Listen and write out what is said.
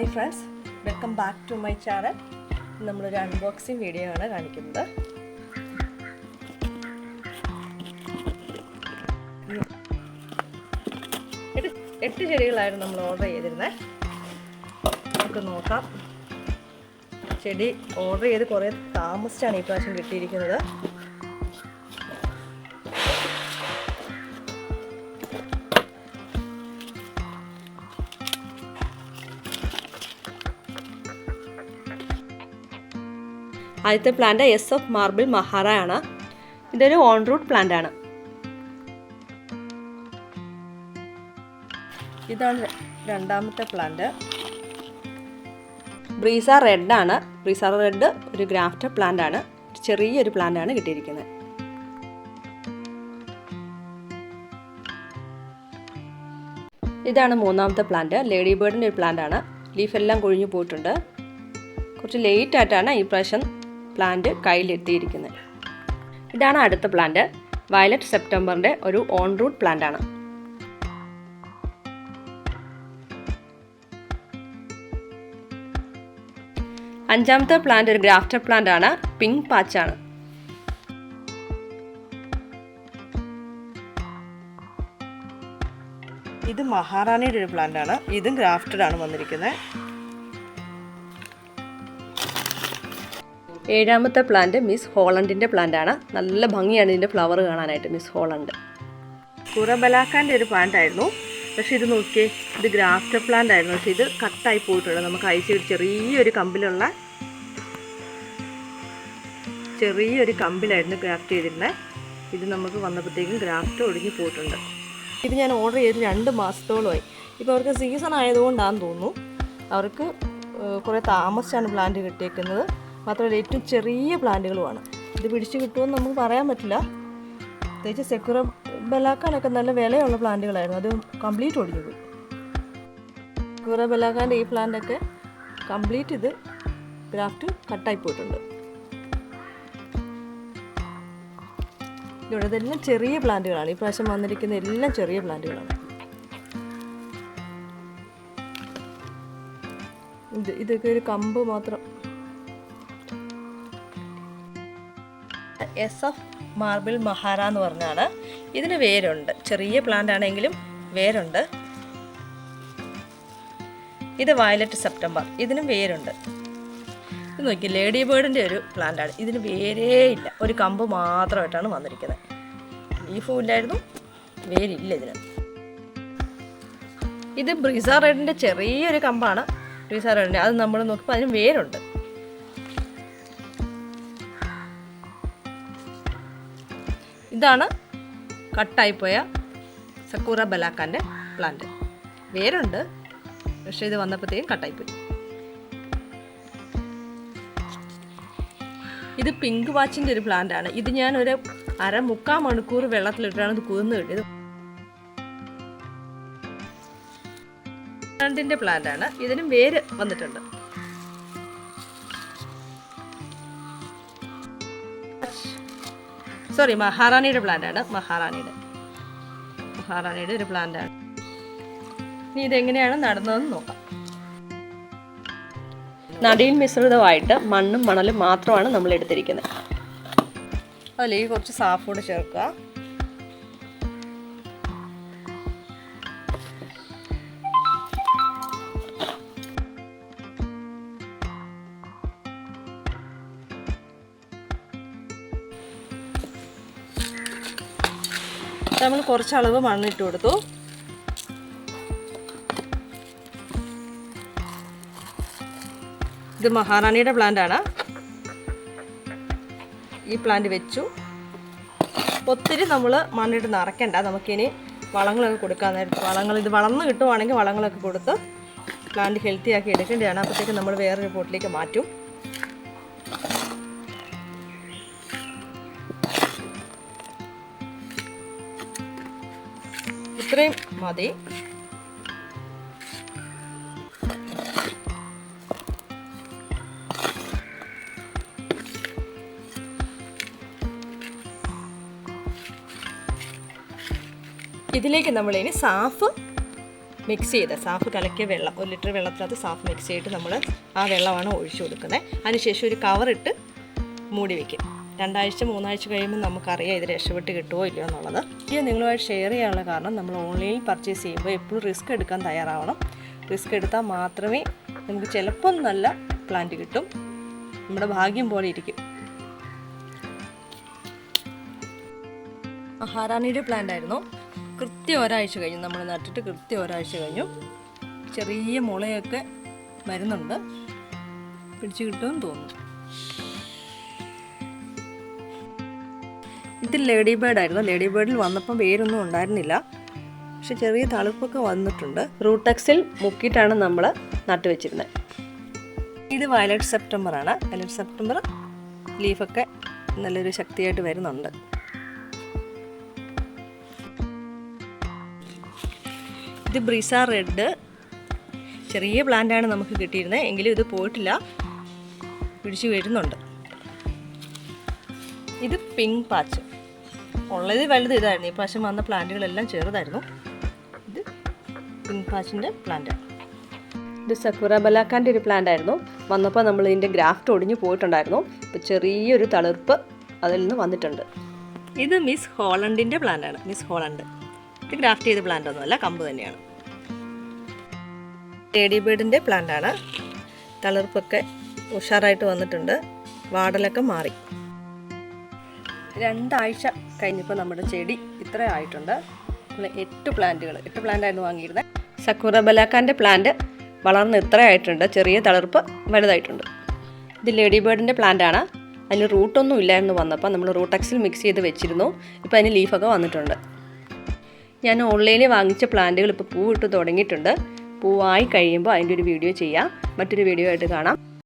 Hi friends welcome back to my channel നമ്മളൊരു unboxing video ആണ് കാണിക്കുന്നത്. എട്ട് ചെടികളായിരുന്നു നമ്മൾ ഓർഡർ ചെയ്തിരുന്നത് നമുക്ക് നോക്കാം. ചെടി ഓർഡർ ചെയ്ത് കുറേ താമസിച്ചാണ് ഈ പ്രാവശ്യം കിട്ടിയിരിക്കുന്നത്. ആദ്യത്തെ പ്ലാന്റ് എസ് എഫ് മാർബിൾ മഹാറ ആണ്. ഇതൊരു ഓൺ റൂട്ട് പ്ലാന്റ് ആണ്. ഇതാണ് രണ്ടാമത്തെ പ്ലാന്റ് ബ്രീസ റെഡ് ആണ്. ബ്രീസ റെഡ് ഒരു ഗ്രാഫ്റ്റഡ് പ്ലാന്റ് ആണ്. ചെറിയൊരു പ്ലാന്റ് ആണ് കിട്ടിയിരിക്കുന്നത്. ഇതാണ് മൂന്നാമത്തെ പ്ലാന്റ് ലേഡി ബേർഡിന്റെ ഒരു പ്ലാന്റ് ആണ്. ലീഫ് എല്ലാം കൊഴിഞ്ഞു പോയിട്ടുണ്ട്. കുറച്ച് ലേറ്റ് ആയിട്ടാണ് ഈ പ്രാവശ്യം പ്ലാന്റ് കയ്യിലെത്തിയിരിക്കുന്നത് ഇതാണ് അടുത്ത പ്ലാന്റ് വയലറ്റ് സെപ്റ്റംബറിന്റെ ഒരു ഓൺ റൂട്ട് പ്ലാന്റ് ആണ്. അഞ്ചാമത്തെ പ്ലാന്റ് ഒരു ഗ്രാഫ്റ്റർ പ്ലാന്റ് ആണ്. പിങ്ക് ആണ്. ഇത് മഹാറാണിയുടെ ഒരു പ്ലാന്റ് ആണ്. ഇതും ഗ്രാഫ്റ്റഡ് ആണ് വന്നിരിക്കുന്നത് ഏഴാമത്തെ പ്ലാന്റ് മിസ് ഹോളണ്ടിന്റെ പ്ലാന്റ് ആണ്. നല്ല ഭംഗിയാണ് ഇതിന്റെ ഫ്ലവർ കാണാനായിട്ട് മിസ് ഹോളണ്ട്. കുറബലാക്കാന്റെ ഒരു പ്ലാന്റ് ആയിരുന്നു. പക്ഷെ ഇത് നോക്കിയേ ഇത് ഗ്രാഫ്റ്റർ പ്ലാന്റ് ആയിരുന്നു. പക്ഷെ ഇത് കട്ടായി പോയിട്ടുണ്ട് നമുക്ക് അയച്ച് ചെറിയൊരു കമ്പിലുള്ള ചെറിയൊരു കമ്പിലായിരുന്നു ഗ്രാഫ്റ്റ് ചെയ്തിരുന്നത്. ഇത് നമുക്ക് വന്നപ്പോഴത്തേക്കും ഗ്രാഫ്റ്റ് ഒടിഞ്ഞു പോയിട്ടുണ്ട്. ഇത് ഞാൻ ഓർഡർ ചെയ്ത് രണ്ട് മാസത്തോളമായി. ഇപ്പോൾ അവർക്ക് സീസൺ ആയതുകൊണ്ടാണെന്ന് തോന്നുന്നു. അവർക്ക് കുറേ താമസിച്ചാണ് പ്ലാന്റ് കിട്ടിയേക്കുന്നത്. മാത്രമല്ല ഏറ്റവും ചെറിയ പ്ലാന്റുകളുമാണ്. ഇത് പിടിച്ചു കിട്ടുമെന്ന് നമുക്ക് പറയാൻ പറ്റില്ല. പ്രത്യേകിച്ച് സെക്യൂർ ബലാക്കാനൊക്കെ നല്ല വിലയുള്ള പ്ലാന്റുകളായിരുന്നു. അത് കംപ്ലീറ്റ് ഒടിഞ്ഞു പോയി. സെക്യൂറ ബലാക്കാന്റെ ഈ പ്ലാന്റൊക്കെ കംപ്ലീറ്റ് ഇത് ഗ്രാഫ്റ്റ് കട്ടായി പോയിട്ടുണ്ട്. ഇവിടെ ഇതെല്ലാം ചെറിയ പ്ലാന്റുകളാണ്. ഈ പ്രാവശ്യം വന്നിരിക്കുന്ന എല്ലാം ചെറിയ പ്ലാന്റുകളാണ്. ഇത് ഇതൊക്കെ ഒരു കമ്പ് മാത്രം എസ് എഫ് മാർബിൾ മഹാര എന്ന് പറഞ്ഞാണ്. ഇതിന് വേരുണ്ട്. ചെറിയ പ്ലാന്റ് ആണെങ്കിലും വേരുണ്ട്. ഇത് വയലറ്റ് സെപ്റ്റംബർ ഇതിനും വേരുണ്ട്. ഇത് നോക്കി ലേഡി ബേർഡിന്റെ ഒരു പ്ലാന്റ് ആണ്. ഇതിന് വേരേ ഇല്ല. ഒരു കമ്പ് മാത്രമായിട്ടാണ് വന്നിരിക്കുന്നത്. ലീഫും ഇല്ലായിരുന്നു. വേരില്ല ഇതിന്. ഇത് ബ്രിസാ റെഡിന്റെ ചെറിയൊരു കമ്പാണ്. ബ്രിസാ റെഡിന്റെ അത് നമ്മൾ നോക്കുമ്പോൾ അതിന് വേരുണ്ട്. ഇതാണ് കട്ടായിപ്പോയ സക്കൂറ ബലാക്കാന്റെ പ്ലാന്റ് വേരുണ്ട് പക്ഷേ ഇത് വന്നപ്പോഴത്തേക്കും കട്ടായിപ്പോയി ഇത് പിങ്ക് വാച്ചിന്റെ ഒരു പ്ലാന്റ് ആണ്. ഇത് ഞാൻ ഒരു അര മുക്കാൽ മണിക്കൂർ വെള്ളത്തിലിട്ടാണ് ഇത് കുതിർന്ന് കിട്ടിയത്. പ്ലാന്റിന്റെ പ്ലാന്റ് ആണ്. ഇതിനും വേര് വന്നിട്ടുണ്ട്. സോറി മഹാറാണിയുടെ പ്ലാന്റ് ആണ്. മഹാറാണിയുടെ മഹാറാണിയുടെ ഒരു പ്ലാന്റ് ആണ്. ഇനി ഇതെങ്ങനെയാണ് നടന്നതെന്ന് നോക്കാം. നടിയിൽ മിശ്രിതമായിട്ട് മണ്ണും മണലും മാത്രമാണ് നമ്മൾ എടുത്തിരിക്കുന്നത്. അതിലേക്ക് കുറച്ച് സാഫ് കൂടെ ചേർക്കുക. നമ്മൾ കുറച്ച് അളവ് മണ്ണിട്ട് കൊടുത്തു. ഇത് മഹാറാണിയുടെ പ്ലാന്റ് ആണ്. ഈ പ്ലാന്റ് വെച്ചു. ഒത്തിരി നമ്മൾ മണ്ണിട്ട് നിറയ്ക്കണ്ട. നമുക്കിനി വളങ്ങളൊക്കെ കൊടുക്കാൻ നേരത്ത് വളങ്ങൾ ഇത് വളർന്ന് കിട്ടുവാണെങ്കിൽ വളങ്ങളൊക്കെ കൊടുത്ത് പ്ലാന്റ് ഹെൽത്തി ആക്കി എടുക്കേണ്ടതാണ്. അപ്പോഴത്തേക്ക് നമ്മൾ വേറൊരു പോട്ടിലേക്ക് മാറ്റും. ഇത്രയും മതി. ഇതിലേക്ക് നമ്മൾ ഇനി സാഫ് മിക്സ് ചെയ്ത് സാഫ് കലക്കിയ വെള്ളം ഒരു ലിറ്റർ വെള്ളത്തിനകത്ത് സാഫ് മിക്സ് ചെയ്തിട്ട് നമ്മൾ ആ വെള്ളമാണ് ഒഴിച്ചു കൊടുക്കുന്നത്. അതിനുശേഷം ഒരു കവറിട്ട് മൂടി വയ്ക്കും രണ്ടാഴ്ച മൂന്നാഴ്ച കഴിയുമ്പോൾ നമുക്കറിയാം ഇത് രക്ഷപ്പെട്ട് കിട്ടുമോ ഇല്ലയോ എന്നുള്ളത്. ഇത് നിങ്ങളുമായിട്ട് ഷെയർ ചെയ്യാനുള്ള കാരണം നമ്മൾ ഓൺലൈനിൽ പർച്ചേസ് ചെയ്യുമ്പോൾ എപ്പോഴും റിസ്ക് എടുക്കാൻ തയ്യാറാവണം. റിസ്ക് എടുത്താൽ മാത്രമേ നമുക്ക് ചിലപ്പം നല്ല പ്ലാന്റ് കിട്ടും. നമ്മുടെ ഭാഗ്യം പോലെ ഇരിക്കും. മഹാറാണിയുടെ പ്ലാന്റ് ആയിരുന്നു. കൃത്യം ഒരാഴ്ച കഴിഞ്ഞു. നമ്മൾ നട്ടിട്ട് കൃത്യം ഒരാഴ്ച കഴിഞ്ഞു. ചെറിയ മുളയൊക്കെ വരുന്നുണ്ട്. പിടിച്ചു കിട്ടുമെന്ന് തോന്നുന്നു. ഇത് ലേഡി ബേർഡ് ആയിരുന്നു. ലേഡി ബേർഡിൽ വന്നപ്പം വേരൊന്നും ഉണ്ടായിരുന്നില്ല. പക്ഷെ ചെറിയ തളിപ്പൊക്കെ വന്നിട്ടുണ്ട്. റൂട്ടക്സിൽ മുക്കിയിട്ടാണ് നമ്മൾ നട്ടുവെച്ചിരുന്നത് ഇത് വയലറ്റ് സെപ്റ്റംബർ ആണ്. വയലറ്റ് സെപ്റ്റംബർ ലീഫൊക്കെ നല്ലൊരു ശക്തിയായിട്ട് വരുന്നുണ്ട്. ഇത് ബ്രിസ റെഡ്. ചെറിയ പ്ലാന്റാണ് നമുക്ക് കിട്ടിയിരുന്നത് എങ്കിലും ഇത് പോയിട്ടില്ല. പിടിച്ചു വരുന്നുണ്ട്. ഇത് പിങ്ക് പാച്ച്. ഉള്ളത് വലുത് ഇതായിരുന്നു. ഈ പ്രാവശ്യം വന്ന പ്ലാന്റുകളെല്ലാം ചെറുതായിരുന്നു. ഇത് പിങ്ക് പാച്ചിന്റെ പ്ലാന്റാണ് ഇത് സക്കുറ ബലാക്കാന്റെ ഒരു പ്ലാന്റ് ആയിരുന്നു. വന്നപ്പോൾ നമ്മൾ ഇതിന്റെ ഗ്രാഫ്റ്റ് ഒടിഞ്ഞു പോയിട്ടുണ്ടായിരുന്നു. ഇപ്പോൾ ചെറിയൊരു തളിർപ്പ് അതിൽ നിന്ന് വന്നിട്ടുണ്ട്. ഇത് മിസ് ഹോളണ്ടിന്റെ പ്ലാന്റാണ് മിസ് ഹോളണ്ട്. ഇത് ഗ്രാഫ്റ്റ് ചെയ്ത പ്ലാന്റ് ഒന്നുമല്ല കമ്പ് തന്നെയാണ്. ലേഡി ബേർഡിന്റെ പ്ലാന്റാണ് തളിർപ്പൊക്കെ ഉഷാറായിട്ട് വന്നിട്ടുണ്ട്. വാടലൊക്കെ മാറി. രണ്ടാഴ്ച കഴിഞ്ഞപ്പോൾ നമ്മുടെ ചെടി ഇത്ര ആയിട്ടുണ്ട്. എട്ട് പ്ലാന്റുകൾ എട്ട് പ്ലാന്റ് ആയിരുന്നു വാങ്ങിയിരുന്നത് സക്കൂറ ബലാക്കാന്റെ പ്ലാന്റ് വളർന്ന് ഇത്ര ആയിട്ടുണ്ട്. ചെറിയ തളിർപ്പ് വലുതായിട്ടുണ്ട്. ഇത് ലേഡി ബേർഡിന്റെ പ്ലാന്റ് ആണ്. അതിന് റൂട്ടൊന്നും ഇല്ലായിരുന്നു വന്നപ്പോൾ നമ്മൾ റൂട്ടക്സിൽ മിക്സ് ചെയ്ത് വെച്ചിരുന്നു. ഇപ്പോൾ അതിന് ലീഫൊക്കെ വന്നിട്ടുണ്ട്. ഞാൻ ഓൺലൈനിൽ വാങ്ങിച്ച പ്ലാന്റുകൾ ഇപ്പോൾ പൂവിട്ട് തുടങ്ങിയിട്ടുണ്ട്. പൂവായി കഴിയുമ്പോൾ അതിന്റെ ഒരു വീഡിയോ ചെയ്യാം. മറ്റൊരു വീഡിയോ ആയിട്ട് കാണാം.